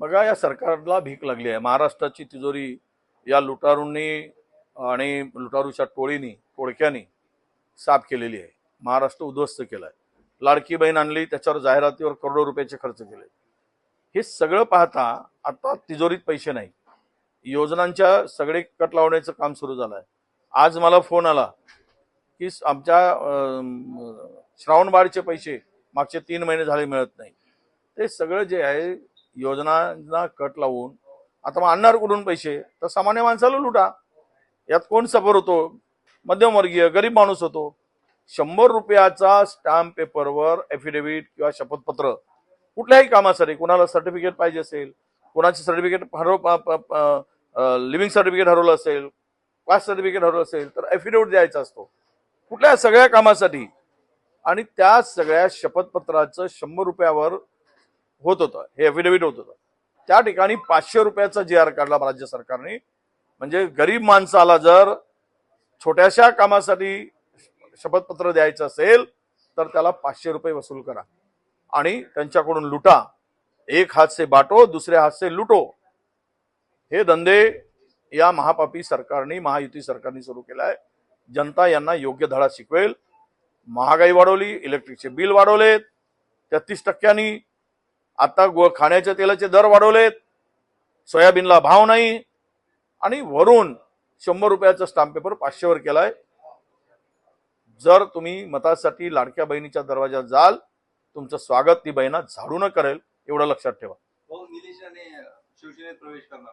बघा या सरकारला भीक लागली आहे. महाराष्ट्राची तिजोरी या लुटारूंनी आणि लुटारूच्या टोळीनी टोळक्यानी साफ केलेली आहे. महाराष्ट्र उद्ध्वस्त केलाय. लाडकी बहीण आणली त्याच्यावर जाहिरातीवर करोडो रुपयाचे खर्च केले. हे सगळं पाहता आता तिजोरीत पैसे नाही. योजनांच्या सगळे कट लावण्याचं काम सुरू झालं आहे आज मला फोन आला की आमच्या श्रावणबाळचे पैसे मागचे तीन महिने झाले मिळत नाही. ते सगळं जे आहे योजनांना कट लावून आता मग आणणार कुठून पैसे? तर सामान्य माणसाला लुटा. यात कोण सफर होतो? मध्यमवर्गीय गरीब माणूस होतो. शंभर रुपयाचा स्टॅम्प पेपरवर एफिडेव्हिट किंवा शपथपत्र. कुठल्याही कामासाठी कुणाला सर्टिफिकेट पाहिजे असेल कुणाचे सर्टिफिकेट हरव लिव्हिंग सर्टिफिकेट हरवलं असेल कास्ट सर्टिफिकेट हरवलं असेल तर एफिडेव्हिट द्यायचा असतो. कुठल्या सगळ्या कामासाठी? आणि त्या सगळ्या शपथपत्राचं शंभर रुपयावर होत होतं. हे एफिडेव्हिट होत होतं. त्या ठिकाणी पाचशे रुपयाचा जी आर काढला राज्य सरकारने. म्हणजे गरीब माणसाला जर छोट्याशा कामासाठी शपथपत्र द्यायचं असेल तर त्याला पाचशे रुपये वसूल करा. आणि त्यांच्याकडून लुटा. एक हात से बाटो दुसरे हात से लुटो. हे धंदे या महापापी सरकारने महायुती सरकारने सुरू केलाय. जनता यांना योग्य धडा शिकवेल. महागाई वाढवली इलेक्ट्रिकचे बिल वाढवलेत. तेहतीस टक्क्यांनी आता गो खाण्याच्या तेलाचे दर वाढवलेत. सोयाबीनला भाव नाही. आणि वरून शंभर रुपयाचा स्टाम्प पेपर पाचशेवर केलाय. जर तुम्ही मतासाठी लाडक्या बहिणीच्या दरवाजात जाल तुमचं स्वागत ती बहिणा झाडून करेल एवढं लक्षात ठेवा. शिवसेनेत प्रवेश करणार.